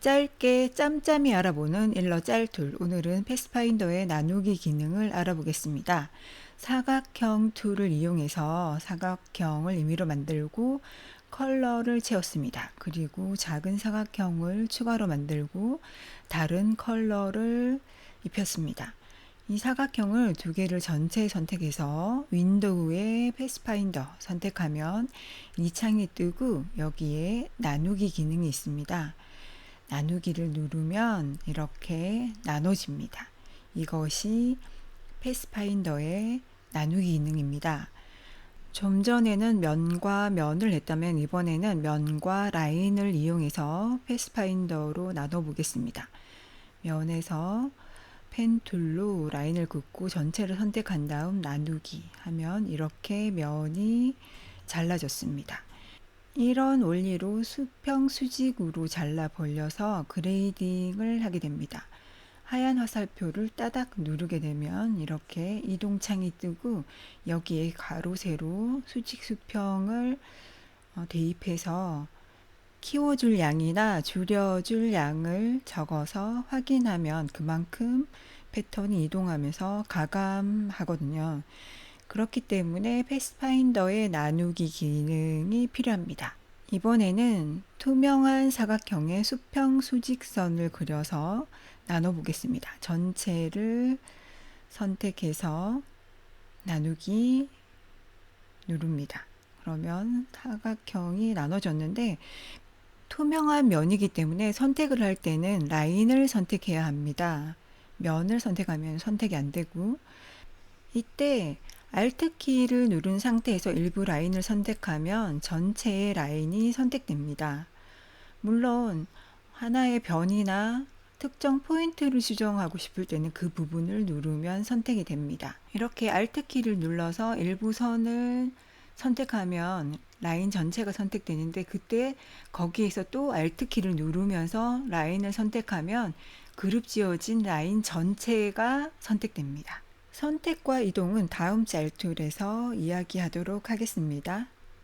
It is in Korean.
짧게 짬짬이 알아보는 일러 짤툴. 오늘은 패스파인더의 나누기 기능을 알아보겠습니다. 사각형 툴을 이용해서 사각형을 임의로 만들고 컬러를 채웠습니다. 그리고 작은 사각형을 추가로 만들고 다른 컬러를 입혔습니다. 이 사각형을 두 개를 전체 선택해서 윈도우의 패스파인더 선택하면 이 창이 뜨고 여기에 나누기 기능이 있습니다. 나누기를 누르면 이렇게 나눠집니다. 이것이 패스파인더의 나누기 기능입니다. 좀 전에는 면과 면을 했다면 이번에는 면과 라인을 이용해서 패스파인더로 나눠 보겠습니다. 면에서 펜 툴로 라인을 긋고 전체를 선택한 다음 나누기 하면 이렇게 면이 잘라졌습니다. 이런 원리로 수평 수직으로 잘라 벌려서 그레이딩을 하게 됩니다. 하얀 화살표를 따닥 누르게 되면 이렇게 이동창이 뜨고 여기에 가로 세로 수직 수평을 어, 대입해서 키워줄 양이나 줄여줄 양을 적어서 확인하면 그만큼 패턴이 이동하면서 가감하거든요. 그렇기 때문에 패스파인더의 나누기 기능이 필요합니다. 이번에는 투명한 사각형의 수평 수직선을 그려서 나눠 보겠습니다. 전체를 선택해서 나누기 누릅니다. 그러면 사각형이 나눠졌는데 투명한 면이기 때문에 선택을 할 때는 라인을 선택해야 합니다. 면을 선택하면 선택이 안 되고 이때 Alt 키를 누른 상태에서 일부 라인을 선택하면 전체의 라인이 선택됩니다. 물론 하나의 변이나 특정 포인트를 수정하고 싶을 때는 그 부분을 누르면 선택이 됩니다. 이렇게 Alt 키를 눌러서 일부 선을 선택하면 라인 전체가 선택되는데 그때 거기에서 또 Alt 키를 누르면서 라인을 선택하면 그룹 지어진 라인 전체가 선택됩니다. 선택과 이동은 다음 짤툴에서 이야기하도록 하겠습니다.